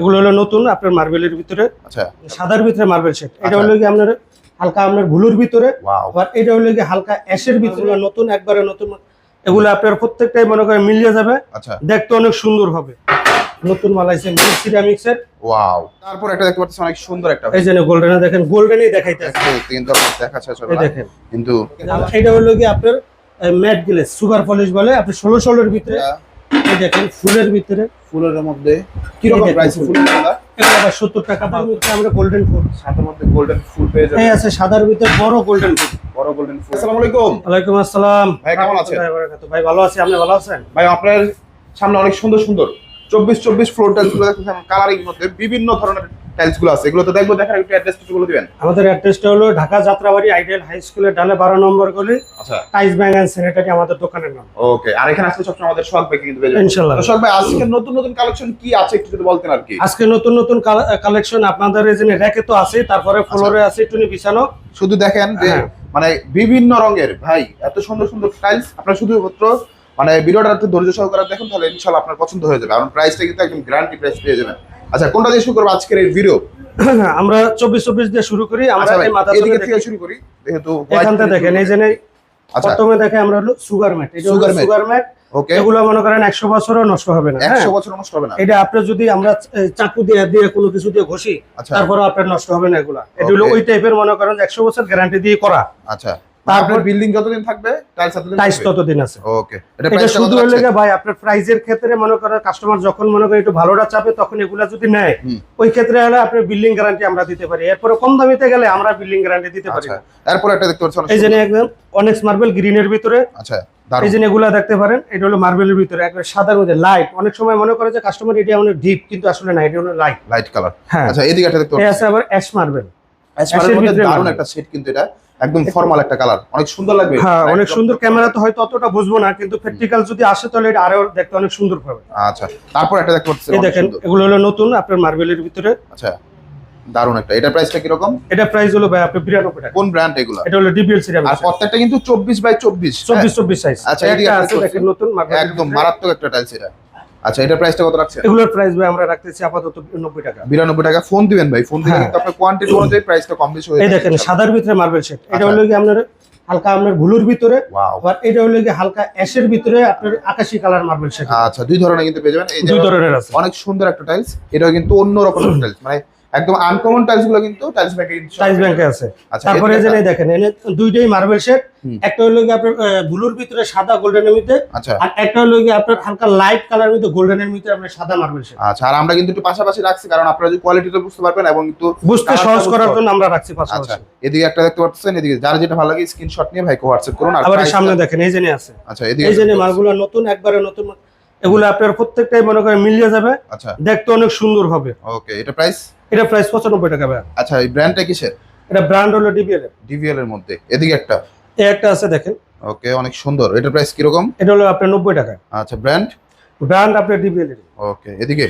এগুলো হলো নতুন আপনার মার্বেলের ভিতরে। আচ্ছা। সাদার ভিতরে মার্বেল সেট এটা আচ্ছা। হলো কি আপনার হালকা আপনার ব্লুর ভিতরে। ওয়াও। আবার এটা হলো কি হালকা অ্যাশের ভিতরে নতুন একবারে নতুন। এগুলো আপনার প্রত্যেকটাই মনে করেন মিলিয়ে যাবে। আচ্ছা। দেখতে অনেক সুন্দর হবে। নতুন মাল আছে সিরামিক্সের। ওয়াও। তারপর একটা দেখতে পাচ্ছি অনেক সুন্দর একটা এই যে গোল্ডেনে দেখেন গোল্ডেনই দেখাইতে আছে। কিন্তু দেখা হবে এই দেখেন। কিন্তু এটা হলো কি আপনার ম্যাট গ্লেস সুগার পলিশ বলে আপনি ষোলো ষোলোর ভিতরে এটা এই দেখেন ফুলের ভিতরে ফুলের মধ্যে কি রকম প্রাইস ফুল। আবার সত্তর টাকা দাম। হচ্ছে আমরা গোল্ডেন ফুল। সাদার মধ্যে গোল্ডেন ফুল পেয়ে যাবেন। এই আছে সাদার ভিতরে বড় গোল্ডেন ফুল। বড় গোল্ডেন ফুল। আসসালামু আলাইকুম। ওয়ালাইকুম আসসালাম। ভাই, কেমন আছেন? ভাই, ভালো আছি? আপনি ভালো আছেন? ভাই আপনার সামনে অনেক সুন্দর সুন্দর চব্বিশ চব্বিশ ফ্লোর টাইলস আছে কালারিং মধ্যে বিভিন্ন ধরনের টাইলসগুলো আছে এগুলো তো দেখব দেখার একটু গুলো দিবেন? আমাদের অ্যাড্রেসটা হলো ঢাকা যাত্রাবাড়ি আইডিয়াল হাই স্কুলের ডালে বারো নম্বর গলি আচ্ছা। ব্যাংক স্যানিটারি আমাদের দোকানের নাম। ওকে আর এখানে আসলে সবসময় আমাদের শখ ভাই কিন্তু পেয়ে যাবেন ইনশাল্লাহ। শখ ভাই আজকে নতুন নতুন কালেকশন কি আছে একটু যদি বলতেন আর কি? আজকে নতুন নতুন কালেকশন আপনাদের র্যাকে তো আছে তারপরে ফ্লোরে আছে একটু বিছানো। শুধু দেখেন যে হ্যাঁ। মানে বিভিন্ন রঙের ভাই এত সুন্দর সুন্দর টাইলস আপনার শুধুমাত্র মানে ভিডিওটা একটু ধৈর্য সহকারে দেখুন তাহলে ইনশাল্লাহ আপনার পছন্দ হয়ে যাবে। কারণ প্রাইসটা কিন্তু একদম গ্যারান্টি প্রাইস পেয়ে যাবেন। আচ্ছা কোনটা দিয়ে শুরু করব আজকের এই ভিডিও আমরা চব্বিশ চব্বিশ দিয়ে শুরু করি আমরা এই মাথা থেকে থেকে শুরু করি যেহেতু এখান দেখেন এই যে প্রথমে দেখে আমরা হলো সুগার ম্যাট এটা সুগার সুগার ম্যাট ওকে এগুলো মনে করেন একশো বছরও নষ্ট হবে না হ্যাঁ? বছর নষ্ট হবে না। এটা আপনার যদি আমরা চাকু দিয়ে দিয়ে কোনো কিছু দিয়ে ঘষি আচ্ছা। তারপরে আপনার নষ্ট হবে না এগুলা। এটা হলো ওই টাইপের মনে করেন একশো বছর গ্যারান্টি দিয়ে করা। আচ্ছা। তারপর- বিল্ডিং যতদিন থাকবে টাইলস ততদিন আছে। ওকে এটা শুধু হলে ভাই আপনার প্রাইজের ক্ষেত্রে মনে করেন কাস্টমার যখন মনে করেন একটু ভালোটা চাপে তখন এগুলা যদি নেয় ওই ক্ষেত্রে হলে আপনার বিল্ডিং গ্যারান্টি আমরা দিতে পারি। এরপরে কম দামিতে গেলে আমরা বিল্ডিং গ্যারান্টি দিতে পারি আচ্ছা। না। তারপর একটা দেখতে পাচ্ছি অনেক এই যে একদম অনেক্স মার্বেল গ্রিনের ভিতরে। আচ্ছা এই যে এগুলা দেখতে পারেন এটা হলো মার্বেলের ভিতরে। একবার সাদার মধ্যে লাইট অনেক সময় মনে করে যে কাস্টমার এটা অনেক ডিপ কিন্তু আসলে না এটা হলো লাইট লাইট কালার হ্যাঁ। আচ্ছা এদিকে একটা দেখতে এই আছে আবার অ্যাশ মার্বেল অ্যাশমারের মধ্যে দারুণ একটা সেট কিন্তু এটা। একদম ফর্মাল একটা কালার অনেক সুন্দর লাগবে। হ্যাঁ অনেক সুন্দর ক্যামেরা তো হয়তো অতটা বুঝব না কিন্তু প্র্যাকটিক্যাল যদি আসে তাহলে এটা আরও দেখতে অনেক সুন্দর পাবে আচ্ছা তারপর একটা দেখতে পাচ্ছি এই দেখেন এগুলো হলো নতুন আপনার মার্বেলের ভিতরে। আচ্ছা দারুণ একটা। এটা প্রাইসটা কীরকম? এটা প্রাইস হলো ভাই আপনার বিরানব্বই টাকা। কোন ব্র্যান্ড এগুলো? এটা হলো ডিবিএল আর সিরামিক প্রত্যেকটা কিন্তু চব্বিশ বাই চব্বিশ। চব্বিশ চব্বিশ সাইজ আচ্ছা, এদিকে আছে দেখেন নতুন এর একদম মারাত্মক একটা টাইলস এটা। আচ্ছা এটা প্রাইসটা কত রাখছেন? এগুলোর প্রাইস ভাই আমরা রাখতেছি আপাতত নব্বই টাকা। বিরানব্বই টাকা। ফোন দিবেন ভাই ফোন দিলে হ্যাঁ। কিন্তু আপনার কোয়ান্টিটি অনুযায়ী প্রাইসটা কম বেশি হয়ে এই দেখেন সাদার ভিতরে মার্বেল সেট এটা আচ্ছা। হলো কি আপনার হালকা আপনার ভুলুর ভিতরে আবার এটা হলো কি হালকা অ্যাশের ভিতরে আপনার আকাশি কালার মার্বেল সেট আচ্ছা দুই ধরনের কিন্তু পেয়ে যাবেন। এই দুই ধরনের আছে। অনেক সুন্দর একটা টাইলস এটাও কিন্তু অন্য রকমের টাইলস মানে একদম আনকমন টাইলসগুলো কিন্তু টাইলস ব্যাংকে টাইস ব্যাংকে আছে। আচ্ছা তারপরে এদিকে যে এই দেখেন এনে দুইটাই মার্বেল হুম। একটা হলো কি আপনার ব্লুর ভিতরে সাদা গোল্ডেনের মধ্যে আচ্ছা। আর একটা হলো কি আপনার হালকা লাইট কালার মধ্যে গোল্ডেনের মধ্যে আপনার সাদা মার্বেল সেট আচ্ছা আর আমরা কিন্তু একটু পাশাপাশি রাখছি কারণ আপনারা যদি কোয়ালিটিটা বুঝতে পারবেন এবং একটু বুঝতে সহজ করার জন্য আমরা রাখছি আচ্ছা পাশাপাশি এদিকে একটা দেখতে পাচ্ছেন এদিকে যার যেটা ভালো লাগে স্ক্রিনশট নিয়ে ভাইকে হোয়াটসঅ্যাপ করুন আর আবার সামনে দেখেন এই জেনে আছে। আচ্ছা এদিকে এই জেনে মালগুলো নতুন একবারে নতুন এগুলো আপনার প্রত্যেকটাই মনে করেন মিলিয়ে যাবে। আচ্ছা। দেখতে অনেক সুন্দর হবে। ওকে এটা প্রাইস এটা প্রাইস পঁচানব্বই টাকা ভাই আচ্ছা এই ব্র্যান্ডটা কিসের? এটা ব্র্যান্ড হলো ডিবিএল ডিভিএল এর। মধ্যে। এদিকে একটা। এই একটা আছে দেখেন। ওকে অনেক সুন্দর। এটা প্রাইস কীরকম? এটা হলো আপনার নব্বই টাকা। আচ্ছা ব্র্যান্ড ব্র্যান্ড আপনার ডিবিএল এর ওকে এদিকে।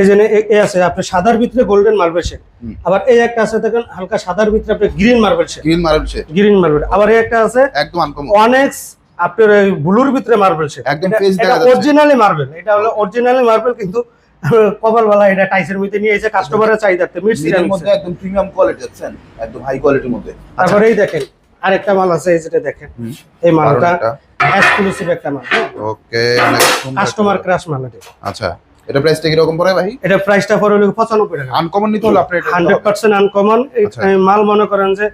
এই জন্য এ আছে আপনার সাদার ভিতরে গোল্ডেন মার্বেল শেড আবার এই একটা আছে দেখেন হালকা সাদার ভিতরে আপনার green marble shade green marble shade green marble আবার এই একটা আছে একদম আনকমন অনেক্স আপনার ব্লুর ভিতরে মার্বেল শেড একদম face দেখা যাচ্ছে। অরিজিনালি মার্বেল এটা হলো অরিজিনালি মার্বেল কিন্তু কপালওয়ালা এটা টাইসের মধ্যে নিয়ে এসে কাস্টমারের চাহিদাতে মিড সিরামিক্স মধ্যে একদম প্রিমিয়াম কোয়ালিটি আছেন একদম হাই কোয়ালিটির মধ্যে। আচ্ছা। তারপরে এই দেখেন আরেকটা মাল আছে এই যেটা দেখেন। এই মালটা এক্সক্লুসিভ একটা মাল ওকে কাস্টমার ক্রাশ মাল এটা। আচ্ছা এটা প্রাইসটা কীরকম পড়ে ভাই? এটা প্রাইসটা পড়ে হলো পঁচানব্বই টাকা। আনকমন নিতে হলে আপনি এটা হান্ড্রেড পার্সেন্ট আনকমন আচ্ছা। মাল মনে করেন যে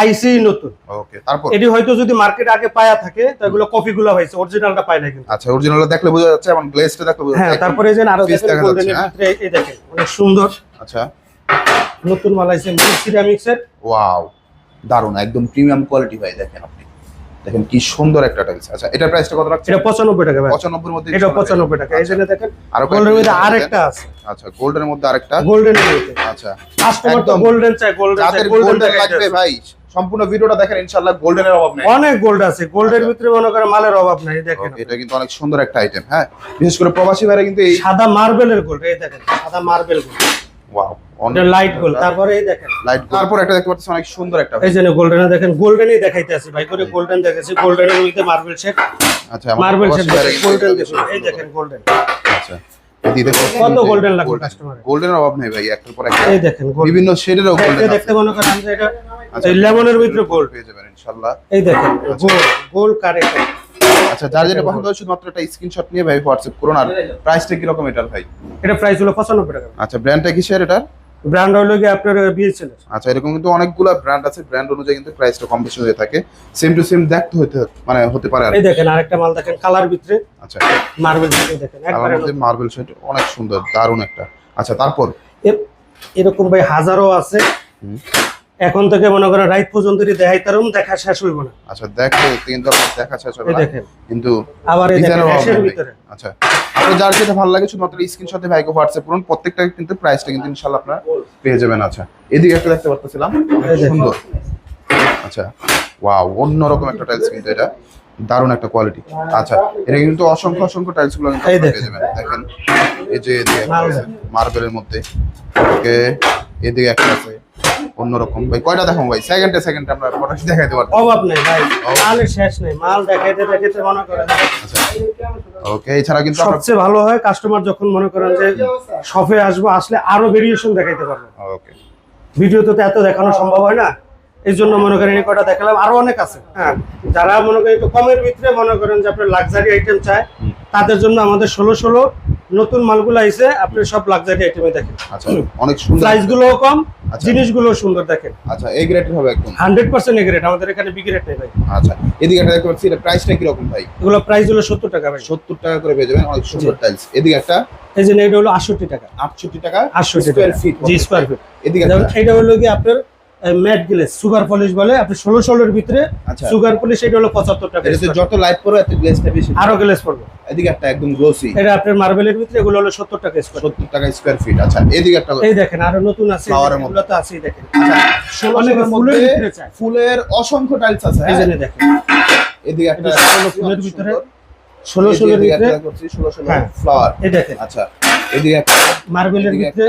আইসি নতুন। ওকে তারপর? এটি হয়তো যদি মার্কেট আগে পায়া থাকে তো এগুলো কপি গুলো হয়েছে অরিজিনালটা পায় না কিন্তু। আচ্ছা অরিজিনাল দেখলে বোঝা যাচ্ছে এবং গ্লেজটা দেখলে বোঝা হ্যাঁ যাচ্ছে। তারপরে এই যে আরও দেখেন গোল্ডেনের ভিতরে এই দেখেন অনেক সুন্দর। আচ্ছা। নতুন মাল আছে সিরামিক্স এর। ওয়াও দারুণ একদম প্রিমিয়াম কোয়ালিটি ভাই দেখেন আপনি। দেখেন কি সুন্দর একটা টাইলস আচ্ছা এটার প্রাইসটা কত রাখছেন? এটা পঁচানব্বই টাকা ভাই। 95 এর মধ্যে এটা পঁচানব্বই টাকা। এই জন্য দেখেন আর গোল্ডের মধ্যে আরেকটা আছে। আচ্ছা গোল্ডের মধ্যে আরেকটা? গোল্ডেনের মধ্যে আচ্ছা। কাস্টমার তো। গোল্ডেন চাই গোল্ডেন চাই গোল্ডেন গোল্ডেন লাগবে ভাই সম্পূর্ণ ভিডিওটা দেখেন ইনশাআল্লাহ গোল্ডেনের অভাব নেই। অনেক গোল্ড আছে গোল্ডের আচ্ছা। ভিতরে মনে করেন মালের অভাব নাই দেখেন এটা কিন্তু অনেক সুন্দর একটা আইটেম হ্যাঁ? বিশেষ করে প্রবাসী ভাইরা কিন্তু এই সাদা মার্বেলের গোল্ড এই দেখেন সাদা marble gold wow light gold তারপরে এই দেখেন। লাইট তারপর একটা দেখতে পাচ্ছেন অনেক সুন্দর একটা এই জন্য গোল্ডেনে দেখেন গোল্ডেনই দেখাইতে আছে ভাই করে গোল্ডেন গোল্ডেনের মধ্যে মার্বেল শেড আচ্ছা মার্বেল শেড গোল্ডেন দেখুন এই দেখেন গোল্ডেন আচ্ছা কত গোল্ডেন লাগবে গোল্ডেনের অভাব নেই ভাই একটার পর একটা। এই দেখেন বিভিন্ন শেডেরও গোল্ডেন দেখতে মনে করেন যে এটা। এই লেমনের ভিতরে গোল্ড পেয়ে যাবেন ইনশাআল্লাহ। এই দেখেন গোল্ড গোল্ড কারেক্ট আচ্ছা যার যেটা পছন্দ হয় শুধুমাত্র একটা স্ক্রিনশট নিয়ে ভাই হোয়াটসঅ্যাপ করুন আর প্রাইসটা কীরকম এটার ভাই? এটা প্রাইস হলো পঁচানব্বই টাকা। আচ্ছা ব্র্যান্ডটা কিসের এটার? ব্র্যান্ড হলো গিয়ে আপনার বিএসএল আচ্ছা এরকম কিন্তু অনেকগুলো ব্র্যান্ড আছে ব্র্যান্ড অনুযায়ী কিন্তু প্রাইসটা কম বেশি হয়ে থাকে। সেম টু সেম দেখতে হতে মানে হতে পারে আর এই দেখেন আরেকটা মাল দেখেন কালার ভিতরে। আচ্ছা। মার্বেল দেখেন একবারে মার্বেল সেট অনেক সুন্দর দারুণ একটা। আচ্ছা তারপর? এরকম ভাই হাজারো আছে। হুম। এখন থেকে মনে করেন রাইট পর্যন্ত দেখাই তারম দেখা শেষ হইব না। আচ্ছা দেখতে কিন্তু আপনার দেখা শেষ হবে। দেখেন। কিন্তু আবার এই দেখেন নেই। ভিতরে। আচ্ছা আপনার যার যেটা ভালো লাগে শুধুমাত্র স্ক্রিনশটে ভাইকে হোয়াটসঅ্যাপ করুন প্রত্যেকটা কিন্তু প্রাইসটা কিন্তু ইনশাআল্লাহ আপনারা পেয়ে যাবেন। আচ্ছা এদিকে একটা দেখতে দেখুন। সুন্দর। আচ্ছা ওয়াও অন্যরকম একটা টাইলস কিন্তু এটা। দারুণ একটা কোয়ালিটি আচ্ছা এটা কিন্তু অসংখ্য অসংখ্য টাইলসগুলো কিন্তু আপনারা। পেয়ে যাবেন। দেখেন এই যে মার্বেলের মধ্যে। ওকে এদিকে একটা আছে। অন্যরকম। ভাই কয়টা দেখো ভাই? সেকেন্ডে সেকেন্ডে আমরা প্রোডাক্ট দেখাইতে পারব। অভাব নেই ভাই মালের শেষ নেই মাল দেখাইতে দেখাইতে মনে করেন আচ্ছা। ওকে এছাড়া কিন্তু সবচেয়ে ভালো হয় কাস্টমার যখন মনে করেন যে শপে আসব আসলে আরও ভেরিয়েশন দেখাইতে পারব। ওকে ভিডিওতে তো এত দেখানো সম্ভব হয় না এই জন্য মনে করেন এই কটা দেখালাম। আরও অনেক আছে হ্যাঁ। যারা মনে করেন একটু কমের ভিতরে মনে করেন যে আপনার লাক্সারি আইটেম চায় তাদের জন্য আমাদের ষোলো ষোলো নতুন মালগুলো আইছে আপনি সব লাক্সারি আইটেমে দেখেন। আচ্ছা অনেক সুন্দর। প্রাইসগুলো কম আচ্ছা। জিনিসগুলো সুন্দর দেখেন। আচ্ছা এই গ্রেডের হবে একদম? হান্ড্রেড পার্সেন্ট এগ্রেড আমাদের এখানে বিক্রি রেট নেই ভাই। আচ্ছা এদিকে একটা দেখতে পাচ্ছি এটা প্রাইসটা কীরকম ভাই? এগুলো প্রাইস হলো সত্তর টাকা ভাই। সত্তর টাকা করে পেয়ে যাবেন অনেক সুন্দর টাইলস এদিকে একটা? এই যে এটা হলো আটষট্টি টাকা। আটষট্টি টাকা? আটষট্টি স্কোয়ার টাকা। ফিট জি স্কোয়ার ফিট এদিকে এটা হলো কি আপনার ম্যাট গ্লেস সুগার পলিশ বলে আপনি ষোলো ষোলোর ভিতরে আচ্ছা। সুগার পলিশ এটা হলো পঁচাত্তর টাকা যত লাইট পড়বে এত গ্লেজটা বেশি। আরও গ্লেস পড়বে এদিকে একটা একদম গ্লোসি এটা আপনার মার্বেলের ভিতরে এগুলো হলো সত্তর টাকা স্কোয়ার সত্তর টাকা স্কোয়ার ফিট আচ্ছা এদিকে একটা এই দেখেন আরও নতুন আছে এগুলো তো আছেই দেখেন। আচ্ছা ফুলের অসংখ্য টাইলস আছে এই হ্যাঁ? জন্য দেখেন। এদিকে একটা ষোলো ফুলের ভিতরে, ষোলো ষোলোর ভিতরে। ষোলো ষোলো হ্যাঁ। ফ্লাওয়ার এই দেখেন। আচ্ছা এদিকে একটা। মার্বেলের ভিতরে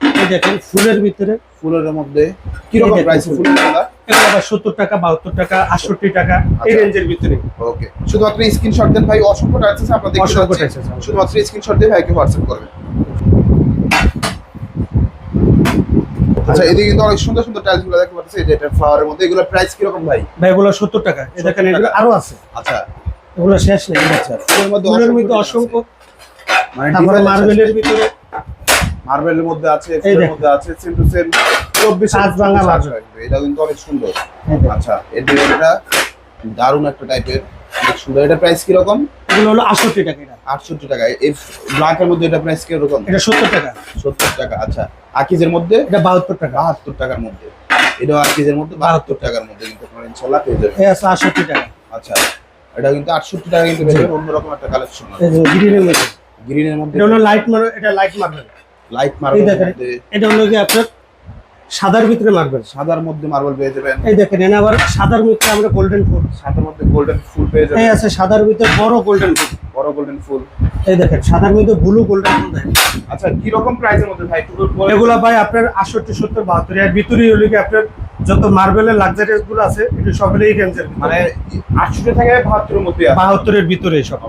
এই দেখেন ফুলের ভিতরে ফুলের মধ্যে কীরকম দেখুন প্রাইস ফুল। এগুলো আবার সত্তর টাকা বাহাত্তর টাকা আটষট্টি টাকা এই আচ্ছা। রেঞ্জের ভিতরে। ওকে শুধুমাত্র স্ক্রিনশট দেন ভাই অসংখ্য আছে অসংখ্য আছে। শুধুমাত্র স্ক্রিনশট দিয়ে ভাইকে হোয়াটসঅ্যাপ করবেন। আচ্ছা এদিকে কিন্তু অনেক সুন্দর সুন্দর টাইলসগুলো দেখতে এটা ফ্লাওয়ারের মধ্যে এগুলোর প্রাইস ভাই? ভাই এগুলো সত্তর টাকা। এই দেখেন এগুলো আরও আছে। আচ্ছা। এগুলো শেষ নেই। আচ্ছা ফুলের মধ্যে অসংখ্য মানে। মার্বেলের ভিতরে মার্বেলের মধ্যে আছে দেখেন। মধ্যে আছে সেম টু সেম চব্বিশ সাজ ভাঙা মার্বেল। এটা কিন্তু অনেক সুন্দর। আচ্ছা এদিকে এটা দারুণ একটা টাইপের অনেক সুন্দর। এটা প্রাইস কীরকম? এগুলো হলো আটষট্টি টাকা এটা। আটষট্টি টাকা। এই ব্ল্যাকের মধ্যে এটা প্রাইস কীরকম? এটা সত্তর টাকা। সত্তর টাকা আচ্ছা। আকিজের মধ্যে? এটা বাহাত্তর টাকা। বাহাত্তর টাকার মধ্যে। এটা আকিজের মধ্যে বাহাত্তর টাকার মধ্যে কিন্তু আপনারা ইনশাল্লাহ পেয়ে যাবেন। এই আছে টাকা। আচ্ছা এটা কিন্তু আটষট্টি টাকা কিন্তু পেয়ে যাবেন অন্যরকম একটা কালেকশন গ্রিনের মধ্যে। গ্রিনের মধ্যে এটা হলো লাইট মার্বেল এটা লাইট মার্বেল লাইট মার্বেল এটা হলো কি আপনার সাদার ভিতরে মার্বেল সাদার মধ্যে মার্বেল পেয়ে যাবেন। এই দেখেন এনে আবার সাদার ভিতরে আমরা গোল্ডেন ফুল। সাদার মধ্যে গোল্ডেন ফুল পেয়ে এই যাবেন আছে সাদার ভিতরে বড় গোল্ডেন ফুল। বড় গোল্ডেন ফুল। এই দেখেন সাদার ভিতরে ব্লু গোল্ডেন ফুল দেখেন। আচ্ছা কি রকম প্রাইসের মধ্যে ভাই? বলে ভাই আপনার আটষট্টি সত্তর বাহাত্তর। এর ভিতরে হলো কি আপনার যত মার্বেলের লাক্সারিয়াসগুলো আছে এটা সব হলো এই রেঞ্জের মানে আটষট্টি থেকে বাহাত্তরের মধ্যে আছে। বাহাত্তরের ভিতরে সব।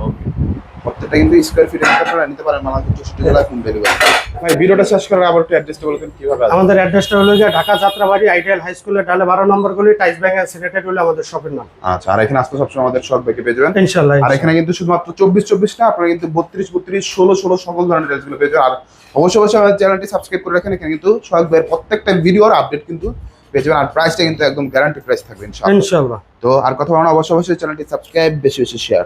প্রত্যেকটা কিন্তু স্কোয়ার ফিট আপনারা নিতে পারেন। মালা চৌষট্টি জেলায় হোম ডেলিভারি ভাই ভিডিওটা শেষ করার আবার একটু অ্যাড্রেসটা বলবেন কীভাবে আমাদের অ্যাড্রেসটা হলো যে ঢাকা যাত্রাবাড়ি আইডিয়াল হাই স্কুলের ডালে বারো নম্বর গলি টাইস ব্যাংক সেক্রেটারি হলো আমাদের শপের নাম। আচ্ছা আর এখানে সবসময় আমাদের শপ পেয়ে যাবেন। ইনশাল্লাহ আর এখানে কিন্তু শুধুমাত্র চব্বিশ চব্বিশ না আপনারা কিন্তু বত্রিশ বত্রিশ ষোলো ষোলো সকল ধরনের ড্রেসগুলো পেয়ে যাবেন। আর অবশ্যই অবশ্যই আমাদের চ্যানেলটি সাবস্ক্রাইব করে রাখেন এখানে কিন্তু সোহাগ ভাইয়ের প্রত্যেকটা ভিডিওর আপডেট কিন্তু পেয়ে যাবেন। আর প্রাইসটা কিন্তু একদম গ্যারান্টি প্রাইস থাকবে ইনশাআল্লাহ। তো আর কথা বলা অবশ্যই অবশ্যই চ্যানেলটি সাবস্ক্রাইব বেশি বেশি শেয়ার